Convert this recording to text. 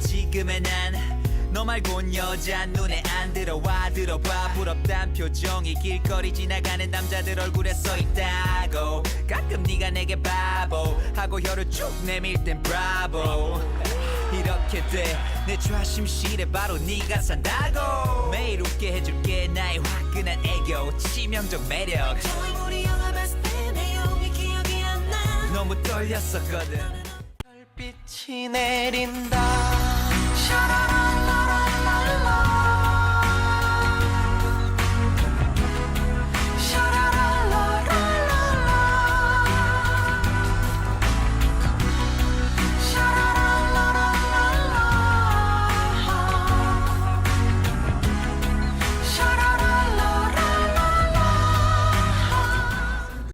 지금의 난 너 말곤 여자 눈에 안 들어와. 들어봐. 부럽단 표정이 길거리 지나가는 남자들 얼굴에 써있다고. 가끔 네가 내게 바보 하고 혀를 쭉 내밀 땐 브라보. 이렇게 돼내 좌심실에 바로 네가 산다고. 매일 웃게 해줄게. 나의 화끈한 애교. 치명적 매력. 우리 영화 봤을 때 내용이 기억이 안 나. 너무 떨렸었거든. 별빛이 내린다.